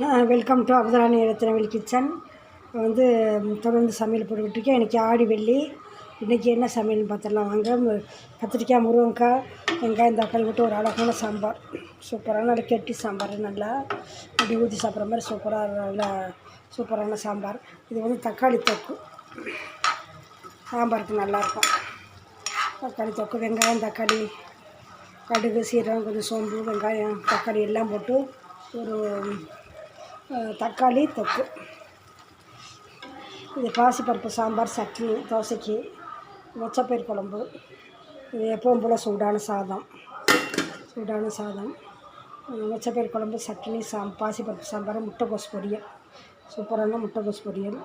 Welcome to Abatharani Rathnavel kitchen வந்து தொடர்ந்து சமையல் போட்டுக்கிட்டுருக்கேன். இன்றைக்கி ஆடி வெள்ளி. இன்றைக்கி என்ன சமையல்னு பார்த்துடலாம். வாங்க கத்திரிக்காய் முருங்கக்காய் வெங்காயம் தக்காளி விட்டு ஒரு அழகான சாம்பார். சூப்பரான நல்லா கெட்டி சாம்பார் நல்லா அப்படி ஊற்றி சாப்பிட்ற மாதிரி சூப்பராக நல்லா சூப்பரான சாம்பார். இது வந்து தக்காளி தொக்கு. சாம்பாருக்கு நல்லாயிருக்கும் தக்காளி தொக்கு வெங்காயம் தக்காளி கடுகு சீரகம் கொஞ்சம் சோம்பு வெங்காயம் தக்காளி எல்லாம் போட்டு ஒரு தக்காளி தொக்கு. இது பாசிப்பருப்பு சாம்பார் சட்னி தோசைக்கு மொச்சப்பயிர் குழம்பு. இது எப்பவும் போல் சூடான சாதம். சூடான சாதம். மொச்சப்பயிர் குழம்பு சட்னி சாம் பாசிப்பருப்பு சாம்பார் முட்டைக்கோஸ் பொரியல். சூப்பரான முட்டைக்கோஸ் பொரியல்.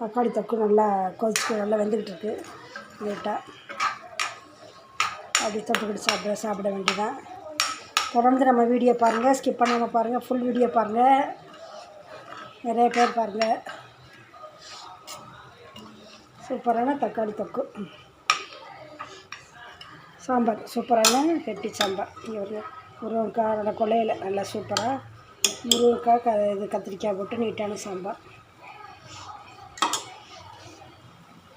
தக்காளி தொக்கு நல்லா கொதிச்சு நல்லா வெந்துக்கிட்டு இருக்குது லேட்டாக அப்படி தொட்டுக்கிட்டு சாப்பிட சாப்பிட வேண்டியதான் தொடர்ந்து நம்ம வீடியோ பாருங்கள் ஸ்கிப் பண்ணாமல் பாருங்கள் ஃபுல் வீடியோ பாருங்கள் நிறைய பேர் பாருங்கள் சூப்பரான தக்காளி தொக்கு. சாம்பார் சூப்பரான கெட்டி சாம்பார். இங்கே ஒரு முருங்கைக்காய் நல்லா கொலையில் நல்லா சூப்பராக முருகக்காய் க இது கத்திரிக்காய் போட்டு நீட்டான சாம்பார்.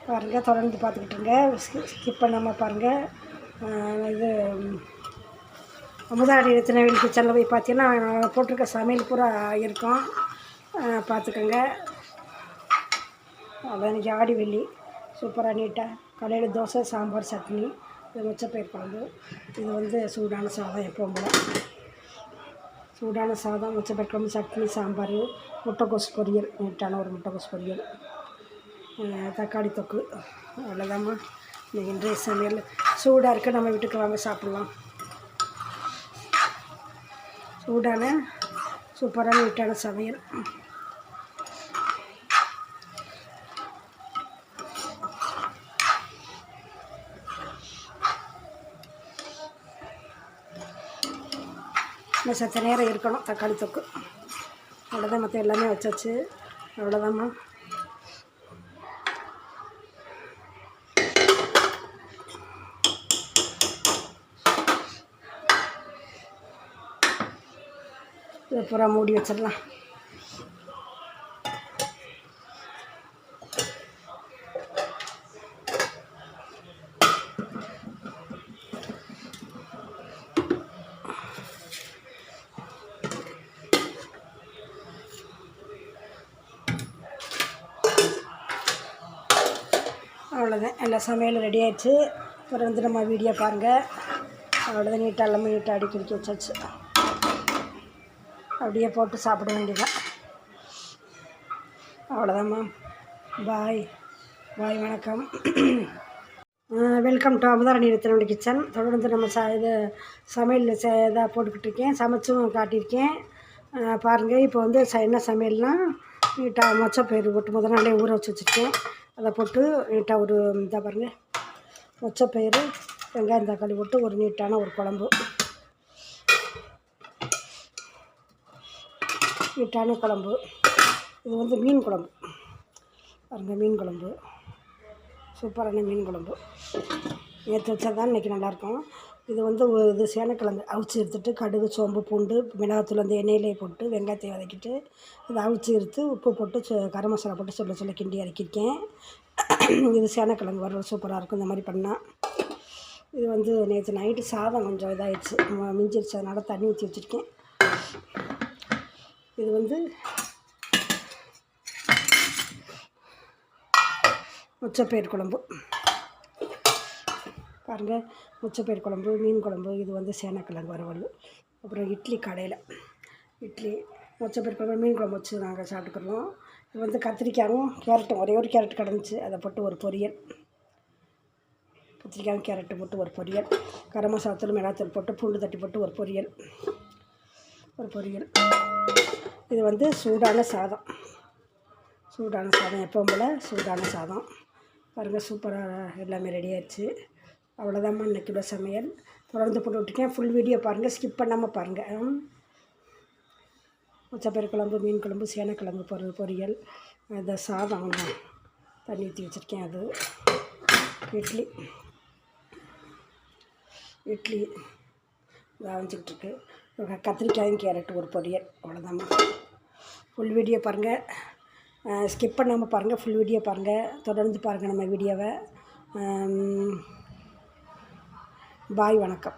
பாருங்கள் தொடர்ந்து பார்த்துக்கிட்டுருங்க ஸ்கிப் பண்ணாமல் பாருங்கள் இது அமுதாடி அமுதாடி திருநெல்வேலி கிச்சனில் போய் பார்த்தீங்கன்னா போட்டிருக்க சமையல் பூரா இருக்கும். பார்த்துக்கோங்க. அதான் இன்றைக்கி ஆடி வெள்ளி. சூப்பராக நீட்டாக காலையில் தோசை சாம்பார் சட்னி இது மொச்சப்பயிர் குழம்பு. இது வந்து சூடான சாதம் எப்பவும் போல். சூடான சாதம் மொச்சப்பயிர் குழம்பு சட்னி சாம்பார் முட்டைக்கோஸ் பொரியல் நீட்டான ஒரு முட்டைக்கோஸ் பொரியல். தக்காளி தொக்கு. அவ்வளோதாம்மா இன்றைக்கி இன்றைய சமையல். சூடாக இருக்குது நம்ம வீட்டுக்கு வாங்க சாப்பிட்லாம். சூடான சூப்பரான நீட்டான சமையல். இன்னும் சற்று நேரம் இருக்கணும் தக்காளி தொக்கு. அவ்வளோதான் மற்ற எல்லாமே வச்சாச்சு. அவ்வளோதாம்மா இதை பூரா மூடி வச்சிடலாம். அவ்வளோதான் எல்லா சமையலும் ரெடி ஆகிடுச்சு அப்புறம் வந்து நம்ம வீடியோ பாருங்கள் அவ்வளோதான் நீட்டாக எல்லாமே நீட்டாக அடி பிடிக்க வச்சாச்சு. அப்படியே போட்டு சாப்பிட வேண்டியதான் அவ்வளோதாம்மா பாய் பாய் வணக்கம். வெல்கம் டு அமுதாரணி ரத்னோட கிச்சன் தொடர்ந்து நம்ம ச இது சமையல் ச இதாக போட்டுக்கிட்டு இருக்கேன். சமைச்சும் காட்டியிருக்கேன். பாருங்கள் இப்போ வந்து ச என்ன சமையல்னால் நீட்டாக மொச்சப்பயிறு போட்டு முதல் நாளே ஊற வச்சு வச்சுருக்கேன். அதை போட்டு நீட்டாக ஒரு இதாக பாருங்கள் மொச்சப்பயிறு வெங்காயம் தக்காளி போட்டு ஒரு நீட்டான ஒரு குழம்பு. நீட்டான குழம்பு. இது வந்து மீன் குழம்பு. பாருங்கள் மீன் குழம்பு. சூப்பரான மீன் குழம்பு. நேற்று வச்சது தான் இன்றைக்கி நல்லாயிருக்கும். இது வந்து இது சேனக்கிழங்கு அவிச்சு எடுத்துட்டு கடுகு சோம்பு பூண்டு மிளகாத்தூள் அந்த எண்ணெயிலே போட்டு வெங்காயத்தை வதக்கிட்டு இதை அவிச்சு எடுத்து உப்பு போட்டு சு- கரம் மசாலா போட்டு சொல்ல சொல்ல கிண்டி இறக்கியிருக்கேன். இது சேனக்கிழங்கு வர சூப்பராக இருக்கும். இந்த மாதிரி பண்ணால் இது வந்து நேற்று நைட்டு சாதம் கொஞ்சம் இதாகிடுச்சு மிஞ்சிருச்சு. அதனால் தண்ணி ஊற்றி வச்சுருக்கேன். இது வந்து முச்சப்பயிர் குழம்பு. பாருங்கள் உச்சப்பயிர் குழம்பு மீன் குழம்பு இது வந்து சேனக்கிழங்கு வறுவல். அப்புறம் இட்லி கடையில். இட்லி உச்சப்பயிர் குழம்பு மீன் குழம்பு வச்சு நாங்கள் சாப்பிட்டுக்கிறோம் இது வந்து கத்திரிக்காயும் கேரட்டும் ஒரே ஒரு கேரட் கிடந்துச்சு. அதை போட்டு ஒரு பொரியல். கத்திரிக்காயும் கேரட்டு போட்டு ஒரு பொரியல். கரம் மசாலாத்தூள் மிளகாத்தூள் போட்டு பூண்டு தட்டி போட்டு ஒரு பொரியல். ஒரு பொரியல். இது வந்து சூடான சாதம். சூடான சாதம் எப்பவும் போல் சூடான சாதம். பாருங்கள் சூப்பராக எல்லாமே ரெடி ஆயிடுச்சு. அவ்வளோதாம்மா இன்னைக்கு சமையல். தொடர்ந்து போட்டு விட்டுருக்கேன் ஃபுல் வீடியோ பாருங்கள் ஸ்கிப் பண்ணாமல் பாருங்கள் உச்சப்பயிர் குழம்பு மீன் குழம்பு சேனக்கிழங்கு பொரு பொரியல் இந்த சாதம் தண்ணி ஊற்றி வச்சுருக்கேன் அது. இட்லி. இட்லி இதாக இருக்கு. கத்திரிக்காயும் கேரட் ஒரு பொரியல். அவ்வளோதாம்மா ஃபுல் வீடியோ பாருங்கள் ஸ்கிப் பண்ணாமல் பாருங்கள் ஃபுல் வீடியோ பாருங்கள் தொடர்ந்து பாருங்கள் நம்ம வீடியோவை பாய் வணக்கம்